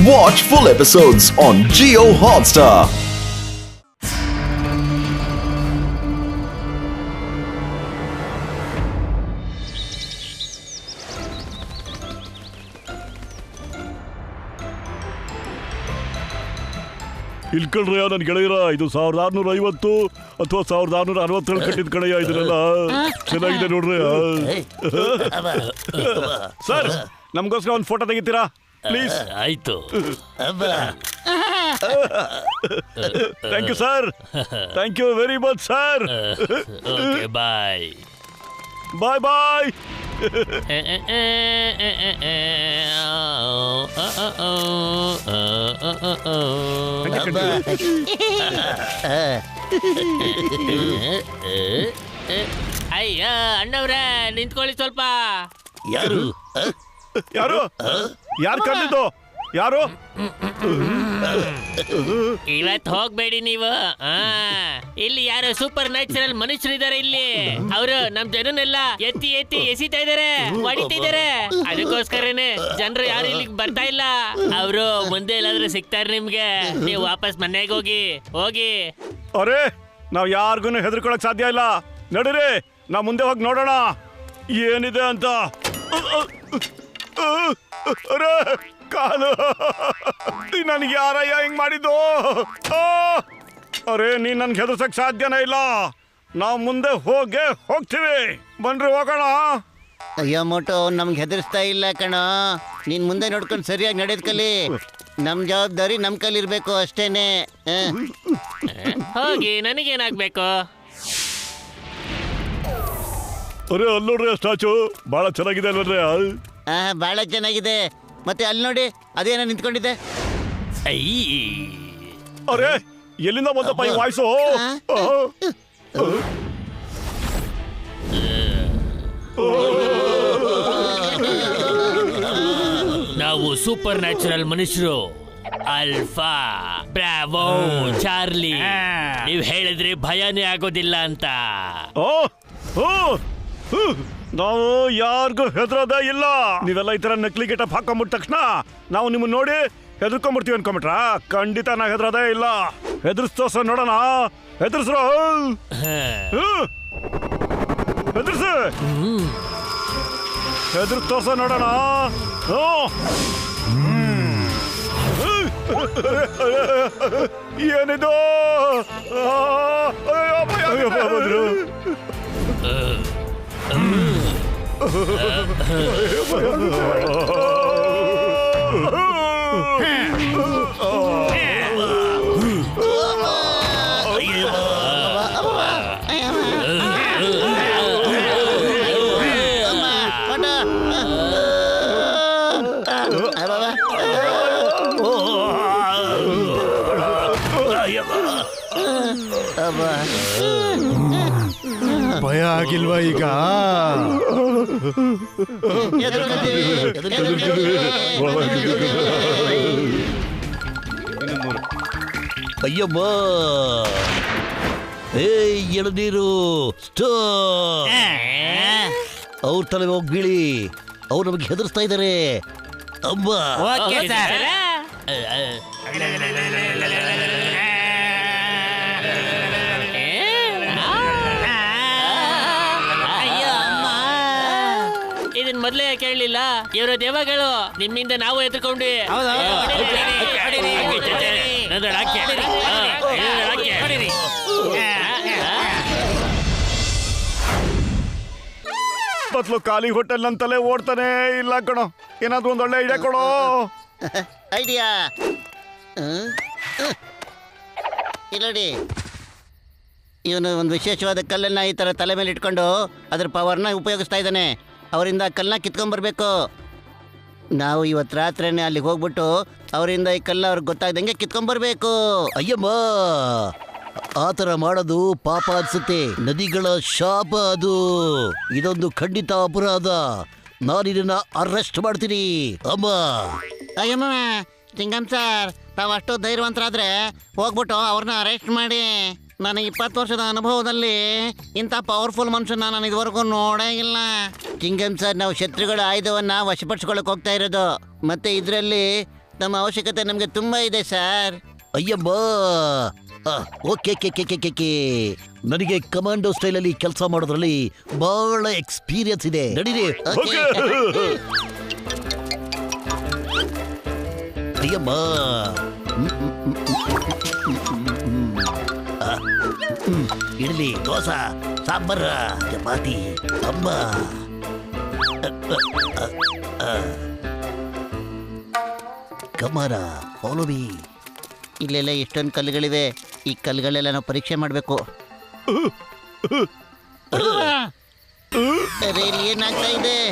Watch full episodes on Geo Hotstar. ಇಲ್ಕಳ್ರಯ್ಯ ನನ್ ಗೆಳೆಯರ ಇದು ಸಾವಿರದ ಆರ್ನೂರ ಐವತ್ತು ಅಥವಾ ಸಾವಿರದ ಆರ್ನೂರ ಅರವತ್ತೇಳು ಕಟ್ಟಿದ ಕಡೆಯ ಇದನ್ನೆಲ್ಲ ಚೆನ್ನಾಗಿದೆ ನೋಡ್ರಿ ಸರ್ ನಮಗೋಸ್ಕರ ಒಂದು ಫೋಟೋ ತೆಗಿತೀರಾ? ಪ್ಲೀಸ್ ಆಯ್ತು. Thank you sir thank you very much sir okay bye bye bye ಅಯ್ಯ ಅಣ್ಣವ್ರ ನಿಂತ್ಕೊಳ್ಳಿ ಸ್ವಲ್ಪ. ಯಾರು? ಯಾರು? ಯಾರು ಕರೆದಿದ್ದು? ಯಾರು? ಇವತ್ ಹೋಗ್ಬೇಡಿ ನೀವು. ಆ, ಇಲ್ಲಿ ಯಾರು ಸೂಪರ್ ನ್ಯಾಚುರಲ್ ಮನುಷ್ಯರಿದ್ದಾರೆ ಇಲ್ಲಿ. ಅವರು ನಮ್ ಜನನೆಲ್ಲ ಎತ್ತಿ ಎತ್ತಿ ಎಸಿತಾ ಇದಾರೆ ಹೊಡಿತಿದ್ದಾರೆ ಅದಕ್ಕೋಸ್ಕರನೇ ಜನರು ಯಾರು ಇಲ್ಲಿ ಬರ್ತಾ ಇಲ್ಲ. ಅವರು ಮುಂದೆ ಎಲ್ಲಾದ್ರೂ ಸಿಗ್ತಾರೆ ನಿಮ್ಗೆ. ನೀವು ವಾಪಸ್ ಮನೆಗೆ ಹೋಗಿ ಹೋಗಿ. ಅರೆ ನಾವ್ ಯಾರಿಗೂ ಹೆದರ್ಕೊಳಕ್ ಸಾಧ್ಯ ಇಲ್ಲ. ನಡೀರಿ ನಾವ್ ಮುಂದೆ ಹೋಗಿ ನೋಡೋಣ. ಏನಿದೆ ಅಂತ? ಅರೆ ಕಾಲು. ನನಗೆ ಯಾರಯ್ಯ ಹಿಂಗ್ ಮಾಡಿದ್ದು! ಅರೆ ನೀನ್ ನನ್ಗೆ ಹೆದರ್ಸಕ್ ಸಾಧ್ಯನೇ ಇಲ್ಲ. ನಾವು ಮುಂದೆ ಹೋಗೇ ಹೋಗ್ತೀವಿ. ಬನ್ರಿ ಹೋಗೋಣ. ಅಯ್ಯೋ ಮೋಟು ನಮ್ಗೆ ಹೆದರ್ಸ್ತಾ ಇಲ್ಲ ಕಣ. ನೀನ್ ಮುಂದೆ ನೋಡ್ಕೊಂಡು ಸರಿಯಾಗಿ ನಡೆದ ಕಲಿ ನಮ್ ಜವಾಬ್ದಾರಿ ನಮ್ ಕೈಲಿ ಇರ್ಬೇಕು ಅಷ್ಟೇನೆ. ಹೋಗಿ ನನಗೇನಾಗ್ಬೇಕು? ಅರೆ ಅಲ್ಲಿ ನೋಡ್ರಿ ಸ್ಟ್ಯಾಚು. ಬಹಳ ಚೆನ್ನಾಗಿದೆ ಅಲ್ವೇ ಆ, ಬಹಳ ಚೆನ್ನಾಗಿದೆ ಮತ್ತೆ ಅಲ್ಲಿ ನೋಡಿ ಅದೇನ ನಿಂತ್ಕೊಂಡಿದೆ ಅರೆ ಎಲ್ಲಿಂದ ಬಂದಪ್ಪ ಈ ವಾಯ್ಸು ನಾವು ಸೂಪರ್ ನ್ಯಾಚುರಲ್ ಮನುಷ್ಯರು ಅಲ್ಫಾ ಬ್ರಾವೋ ಚಾರ್ಲಿ ನೀವ್ ಹೇಳಿದ್ರೆ ಭಯನೇ ಆಗೋದಿಲ್ಲ ಅಂತ ಆ? ನಾವು ಯಾರಿಗೂ ಹೆದರೋದೇ ಇಲ್ಲ ನೀವೆಲ್ಲ ಈ ಥರ ನಕಲಿ ಗೆಟಪ್ ಹಾಕೊಂಡ್ಬಿಟ್ಟ ತಕ್ಷಣ ನಾವು ನಿಮ್ಮನ್ನ ನೋಡಿ ಹೆದರ್ಕೊಂಡ್ಬಿಡ್ತೀವಿ ಅನ್ಕೊಂಬಿಟ್ರ ಖಂಡಿತ ನಾ ಹೆದರೋದೇ ಇಲ್ಲ ಹೆದರ್ಸ್ತೋಸ ನೋಡೋಣ ಹೆದರ್ಸ್ರೋ ಹೆದರ್ಸ ಹೆದರ್ ಹೆದರ್ಸ್ತೋಸ ನೋಡೋಣ. ಏನಿದು ಆ, ಅಯ್ಯೋ, ಭಯ, ಆಗಿಲ್ವಾ ಈಗ. ಅಯ್ಯಮ್ಮ ಏ ಎಳನೀರು ಸ್ಟಾಪ್ ಅವ್ರ ತಲೆ ಹೋಗಿ ಬೀಳಿ ಅವ್ರು ನಮಗೆ ಹೆದರ್ಸ್ತಾ ಇದ್ದಾರೆ ಅಮ್ಮ ಇದನ್ ಮೊದ್ಲೇ ಕೇಳಲಿಲ್ಲ. ಇವರು ದೇವಗಳು ನಿಮ್ಮಿಂದ ನಾವು ಎದ್ಕೊಂಡ್ವಿ ಖಾಲಿ ಹೋಟೆಲ್ ಅಂತಲೇ ಓಡ್ತಾನೆ ಇಲ್ಲ ಕಣ. ಏನಾದ್ರೂ ಒಂದ್ ಒಳ್ಳೆ ಐಡಿಯಾ ಕೊಡೋ. ಐಡಿಯಾ? ಇಲ್ಲಡಿ ಇವನು ಒಂದು ವಿಶೇಷವಾದ ಕಲ್ಲನ್ನ ಈ ತರ ತಲೆ ಮೇಲೆ ಇಟ್ಕೊಂಡು ಅದ್ರ ಪವರ್ನ ಉಪಯೋಗಿಸ್ತಾ ಇದ್ದಾನೆ. ಅವರಿಂದ ಕಲ್ಲನ್ನ ಕಿತ್ಕೊಂಡ್ಬರ್ಬೇಕು. ನಾವು ಇವತ್ತು ರಾತ್ರಿನೇ ಅಲ್ಲಿಗೆ ಹೋಗ್ಬಿಟ್ಟು ಅವರಿಂದ ಈ ಕಲ್ಲ ಅವ್ರಿಗೆ ಗೊತ್ತಾಗ್ದಂಗೆ ಕಿತ್ಕೊಂಡ್ಬರ್ಬೇಕು. ಅಯ್ಯಮ್ಮ! ಆ ಥರ ಮಾಡೋದು ಪಾಪ ಅನ್ಸುತ್ತೆ. ನದಿಗಳ ಶಾಪ ಅದು. ಇದೊಂದು ಖಂಡಿತ ಅಪರಾಧ. ನಾನಿದನ್ನ ಅರೆಸ್ಟ್ ಮಾಡ್ತೀನಿ. ಅಮ್ಮ! ಅಯ್ಯಮ್ಮ ಚಿಂಗಮ್ ಸರ್ ತಾವು ಧೈರ್ಯವಂತರಾದ್ರೆ ಹೋಗ್ಬಿಟ್ಟು ಅವ್ರನ್ನ ಅರೆಸ್ಟ್ ಮಾಡಿ. ನನಗೆ ಇಪ್ಪತ್ತು ವರ್ಷದ ಅನುಭವದಲ್ಲಿ ಇಂಥ ಪವರ್ಫುಲ್ ಮನುಷ್ಯನ ನಾನು ಇದುವರೆಗೂ ನೋಡೇ ಇಲ್ಲ. ಕಿಂಗಮ್ ಸರ್ ನಾವು ಶತ್ರುಗಳ ಆಯುಧವನ್ನು ವಶಪಡಿಸ್ಕೊಳ್ಳೋಕೆ ಹೋಗ್ತಾ ಇರೋದು. ಮತ್ತೆ ಇದರಲ್ಲಿ ನಮ್ಮ ಅವಶ್ಯಕತೆ ನಮಗೆ ತುಂಬ ಇದೆ ಸರ್ ಅಯ್ಯಮ್ಮ ಆ, okay K K K K K ನನಗೆ ಕಮಾಂಡೋ ಸ್ಟೈಲಲ್ಲಿ ಕೆಲಸ ಮಾಡೋದ್ರಲ್ಲಿ ಬಹಳ ಎಕ್ಸ್ಪೀರಿಯನ್ಸ್ ಇದೆ. ನಡೀರಿ. ಅಯ್ಯಮ್ಮ ಇಡ್ಲಿ ದೋಸೆ ಸಾಂಬಾರ ಚಪಾತಿ ಅಮ್ಮ ಕಮಾರ ಫಾಲೋ ಮೀ ಇಲ್ಲೆಲ್ಲ ಎಷ್ಟೊಂದು ಕಲ್ಲುಗಳಿವೆ. ಈ ಕಲ್ಲುಗಳೆಲ್ಲ ನಾವು ಪರೀಕ್ಷೆ ಮಾಡಬೇಕು. ಏನಾಗ್ತಾ ಇದೆ?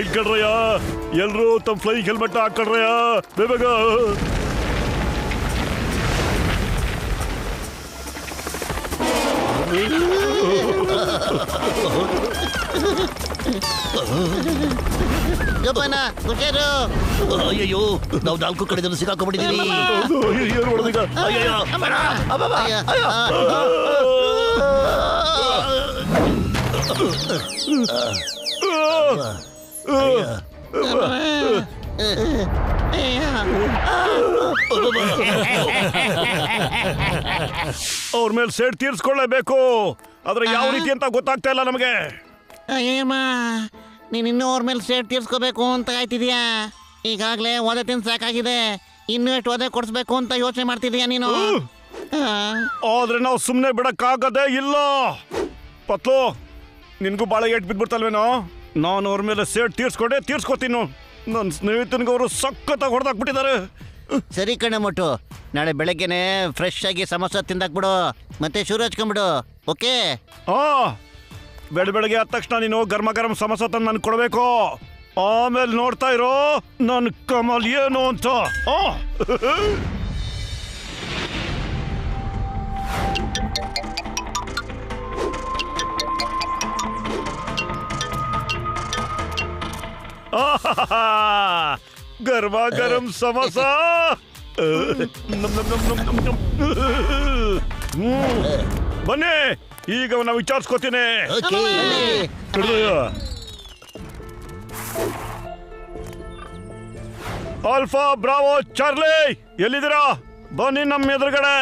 ಇಕ್ಕಡ್ರಯ್ಯ ಎಲ್ರು ತಮ್ಮ ಫ್ಲೈಯಿಂಗ್ ಹೆಲ್ಮೆಟ್ ಹಾಕಡ್ರಯ್ಯ ಬೇಗ ಜೋಪಾನ ಹುಷಾರು ಅಯ್ಯಯ್ಯೋ ನಾವು ನಾಲ್ಕು ಕಡೆ ಸಿಕ್ಕಾಕೊಂಡ್ಬಿಟ್ಟಿದ್ದೀವಿ ಅವ್ರ ಮೇಲೆ ಸೇಡ್ ತೀರ್ಸ್ಕೊಳ್ಳೇಬೇಕು. ಆದ್ರೆ ಯಾವ ರೀತಿ ಅಂತ ಗೊತ್ತಾಗ್ತಾ ಇಲ್ಲ ನಮಗೆ. ಅಯ್ಯಮ್ಮ ನೀನು ಇನ್ನೂ ಅವ್ರ ಮೇಲೆ ಸೇಡ್ ತೀರ್ಸ್ಕೋಬೇಕು ಅಂತ ಆಯ್ತಿದ್ಯಾ ಈಗಾಗಲೇ ಒದೆ ತಿನ್ ಸಾಕಾಗಿದೆ. ಇನ್ನೂ ಎಷ್ಟು ಓದೆ ಕೊಡಿಸ್ಬೇಕು ಅಂತ ಯೋಚನೆ ಮಾಡ್ತಿದ್ಯಾ ನೀನು? ಆದ್ರೆ ನಾವು ಸುಮ್ಮನೆ ಬಿಡಕ್ಕಾಗದೇ ಇಲ್ಲ. ಪತ್ಲು ನಿನ್ಗೂ ಬಾಳ ಏಟ್ ಬಿದ್ಬಿಡ್ತಲ್ವೇನೋ? ನಾನು ಅವ್ರ ಮೇಲೆ ಸೇಟ್ ತೀರ್ಸ್ಕೊಂಡೆ ತೀರ್ಸ್ಕೊತೀನಿ ನನ್ನ ಸ್ನೇಹಿತನಿಗೆ ಅವರು ಸಖತ್ತಾಗಿ ಹೊಡೆದಾಕ್ಬಿಟ್ಟಿದ್ದಾರೆ. ಸರಿ ಕಣ ಮೊಟ್ಟು. ನಾಳೆ ಬೆಳಗ್ಗೆನೆ ಫ್ರೆಶ್ ಆಗಿ ಸಮೋಸ ತಿಂದಾಕ್ಬಿಡು. ಮತ್ತೆ ಶುರು ಹಚ್ಕೊಂಬಿಡು ಓಕೆ? ಆ ಬೆಳ ಬೆಳಗ್ಗೆ ಆದ ತಕ್ಷಣ ನೀನು ಗರ್ಮ ಗರಂ ಸಮೋಸ ತಂದು ನನ್ಗೆ ಕೊಡಬೇಕು. ಆಮೇಲೆ ನೋಡ್ತಾ ಇರೋ ನನ್ನ ಕಮಲ್ ಏನು ಅಂತ. ಆ ಆಹಾಹಾ, ಗರ್ಮ ಗರಂ ಸಮೋಸ ನಮ್ ನಮ್ ನಮ್ ನಮ್ ನಮ್ ನಮ್. ಹ್ಮ್. ಬನ್ನಿ ಈಗ ನಾವು ವಿಚಾರಿಸ್ಕೋತೀನಿ ಓಕೆ ಹಿಡ್ದಯ್ಯ. ಆಲ್ಫಾ ಬ್ರಾವೋ ಚಾರ್ಲಿ ಎಲ್ಲಿದ್ದೀರಾ ಬನ್ನಿ ನಮ್ಮ ಎದುರುಗಡೆ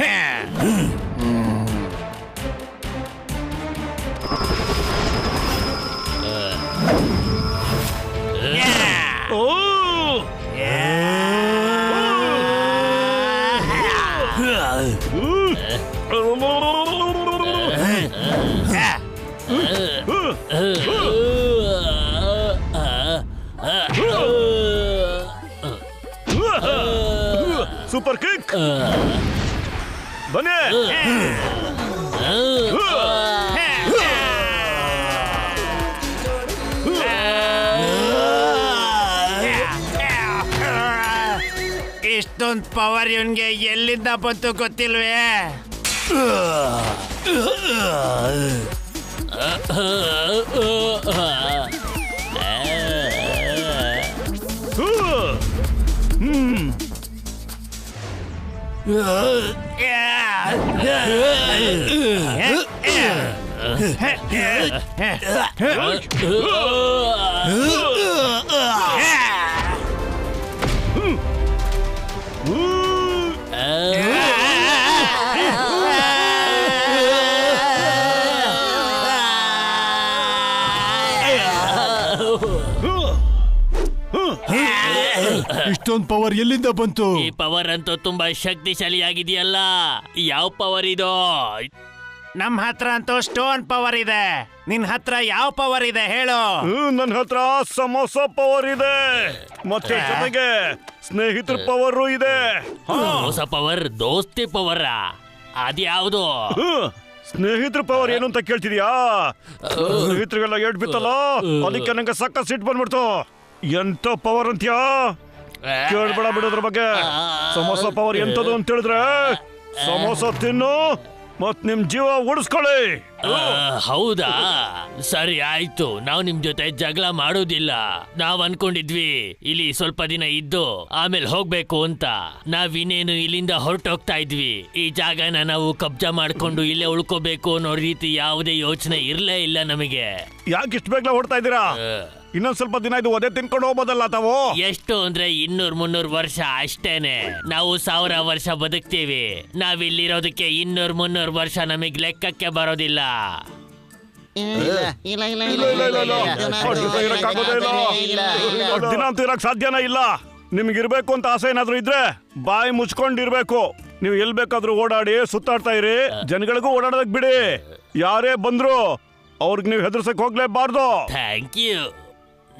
ಓ ಬನ್ನಿ. ಇಷ್ಟೊಂದು ಪವರ್ ಇವನ್ಗೆ ಎಲ್ಲಿಂದ ಬಂತು ಗೊತ್ತಿಲ್ವೇ? 으아! ಇಷ್ಟೊಂದು ಪವರ್ ಎಲ್ಲಿಂದ ಬಂತು? ಈ ಪವರ್ ಅಂತೂ ತುಂಬಾ ಶಕ್ತಿಶಾಲಿಯಾಗಿದೆಯಲ್ಲ. ಯಾವ ಪವರ್ ಇದು? ನಮ್ ಹತ್ರ ಅಂತೂ ಸ್ಟೋನ್ ಪವರ್ ಇದೆ. ನಿನ್ ಹತ್ರ ಯಾವ ಪವರ್ ಇದೆ ಹೇಳು. ನನ್ನ ಹತ್ರ ಸಮೋಸ ಪವರ್ ಇದೆ. ಮತ್ತೆ ಜೊತೆಗೆ ಸ್ನೇಹಿತರ ಪವರ್ ಇದೆ. ಹೊಸ ಪವರ್ ದೋಸ್ತಿ ಪವರ್ ಅದ್ಯಾವುದು. ಸ್ನೇಹಿತರ ಪವರ್ ಏನು ಅಂತ ಕೇಳ್ತಿದ್ಯಾ? ಸ್ನೇಹಿತರಿಗೆಲ್ಲ ಎಡ್ ಬಿತ್ತಲ್ಲ ಅದಕ್ಕೆ ನಂಗೆ ಸಕ್ಕ ಸಿಟ್ ಬಂದ್ಬಿಡ್ತು. ಎಂತ ಪವರ್ ಅಂತ್ಯಾ? ಕೇಳ್ಬೇಡ ಬಿಡೋದ್ರ ಬಗ್ಗೆ. ಸಮೋಸ ಪವರ್ ಎಂತದು ಅಂತ ಹೇಳಿದ್ರೆ ಸಮೋಸ ತಿನ್ನು ಮತ್ ನಿಮ್ ಜೀವ ಉಳಿಸ್ಕೊಳ್ಳಿ ಹೌದಾ? ಸರಿ ಆಯ್ತು. ನಾವು ನಿಮ್ ಜೊತೆ ಜಗಳ ಮಾಡೋದಿಲ್ಲ. ನಾವ್ ಅನ್ಕೊಂಡಿದ್ವಿ ಇಲ್ಲಿ ಸ್ವಲ್ಪ ದಿನ ಇದ್ದು ಆಮೇಲೆ ಹೋಗ್ಬೇಕು ಅಂತ. ನಾವ್ ಇನ್ನೇನು ಇಲ್ಲಿಂದ ಹೊರಟೋಗ್ತಾ ಇದ್ವಿ. ಈ ಜಾಗನ ನಾವು ಕಬ್ಜಾ ಮಾಡ್ಕೊಂಡು ಇಲ್ಲೇ ಉಳ್ಕೋಬೇಕು ಅನ್ನೋ ರೀತಿ ಯಾವುದೇ ಯೋಚನೆ ಇರ್ಲೇ ಇಲ್ಲ ನಮಗೆ. ಯಾಕೆ ಇಷ್ಟು ಬೇಗ ಹೊಡ್ತಾ ಇದ್ದೀರಾ? ಇನ್ನೊಂದ್ ಸ್ವಲ್ಪ ದಿನ ಇದು ಒದೆ ತಿನ್ಕೊಂಡು ಹೋಗ್ಬೋದಲ್ಲ ತಾವು ಎಷ್ಟು ಅಂದ್ರೆ ಇನ್ನೂರ್ ಮುನ್ನೂರ್ ವರ್ಷ ಅಷ್ಟೇನೆ ನಾವು ಸಾವಿರ ವರ್ಷ ಬದುಕ್ತೀವಿ ನಾವಿಲ್ಲಿರೋದಕ್ಕೆ ಇನ್ನೂರ್ ಮುನ್ನೂರ್ ವರ್ಷ ನಮಗ್ ಲೆಕ್ಕಕ್ಕೆ ಬರೋದಿಲ್ಲ ಇಲ್ಲ ಇಲ್ಲ ಇಲ್ಲ ಇಲ್ಲ ಇಲ್ಲ ಇಲ್ಲ ಇಲ್ಲ ಅಷ್ಟ್ ದಿನ ಇರಕ್ಕಾಗೋದೇ ಇಲ್ಲ ಇಲ್ಲ ಇಲ್ಲ ದಿನ ಅಂತೂ ಇರಕ್ ಸಾಧ್ಯನೇ ಇಲ್ಲ ನಿಮ್ಗೆ ಇರ್ಬೇಕು ಅಂತ ಆಸೆ ಏನಾದ್ರೂ ಇದ್ರೆ ಬಾಯಿ ಮುಚ್ಕೊಂಡಿರ್ಬೇಕು ನೀವು ಎಲ್ ಬೇಕಾದ್ರೂ ಓಡಾಡಿ ಸುತ್ತಾಡ್ತಾ ಇರಿ ಜನಗಳಿಗೂ ಓಡಾಡೋದಕ್ ಬಿಡಿ ಯಾರೇ ಬಂದ್ರು ಅವ್ರಿಗೆ ನೀವು ಹೆದರ್ಸಕ್ ಹೋಗ್ಲೇಬಾರ್ದು ಥ್ಯಾಂಕ್ ಯು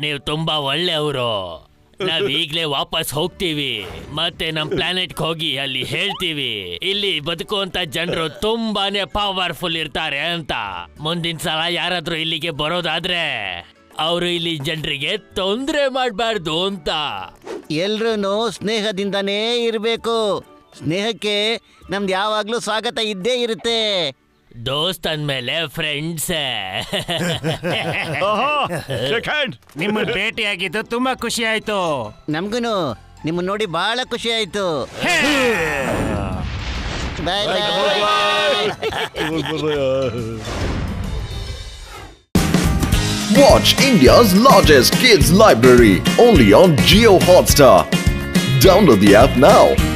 ನೀವು ತುಂಬ ಒಳ್ಳೆಯವರು. ನಾವ್ ಈಗ್ಲೇ ವಾಪಸ್ ಹೋಗ್ತೀವಿ. ಮತ್ತೆ ನಮ್ ಪ್ಲಾನೆಟ್ ಹೋಗಿ ಅಲ್ಲಿ ಹೇಳ್ತೀವಿ. ಇಲ್ಲಿ ಬದುಕುವಂತ ಜನರು ತುಂಬಾನೇ ಪವರ್ಫುಲ್ ಇರ್ತಾರೆ ಅಂತ. ಮುಂದಿನ ಸಲ ಯಾರಾದ್ರೂ ಇಲ್ಲಿಗೆ ಬರೋದಾದ್ರೆ, ಅವರು ಇಲ್ಲಿ ಜನರಿಗೆ ತೊಂದರೆ ಮಾಡಬಾರ್ದು ಅಂತ. ಎಲ್ರೂ ಸ್ನೇಹದಿಂದನೇ ಇರಬೇಕು. ಸ್ನೇಹಕ್ಕೆ ನಮ್ದು ಯಾವಾಗ್ಲೂ ಸ್ವಾಗತ ಇದ್ದೇ ಇರುತ್ತೆ. ದೋಸ್ತ್ ಅಂದ್ಮೇಲೆ ಫ್ರೆಂಡ್ಸ್ ಶೇಕ್ ಹ್ಯಾಂಡ್ ನಿಮ್ಮನ್ನ ಭೇಟಿಯಾಗಿದ್ದು ತುಂಬಾ ಖುಷಿ ಆಯ್ತು ನಮ್ಗೂನು ನಿಮ್ಮನ್ನ ನೋಡಿ ಬಹಳ ಖುಷಿ ಆಯ್ತು ಬಾಯ್ Watch India's largest kids library only on Geo Hotstar. Download the app now.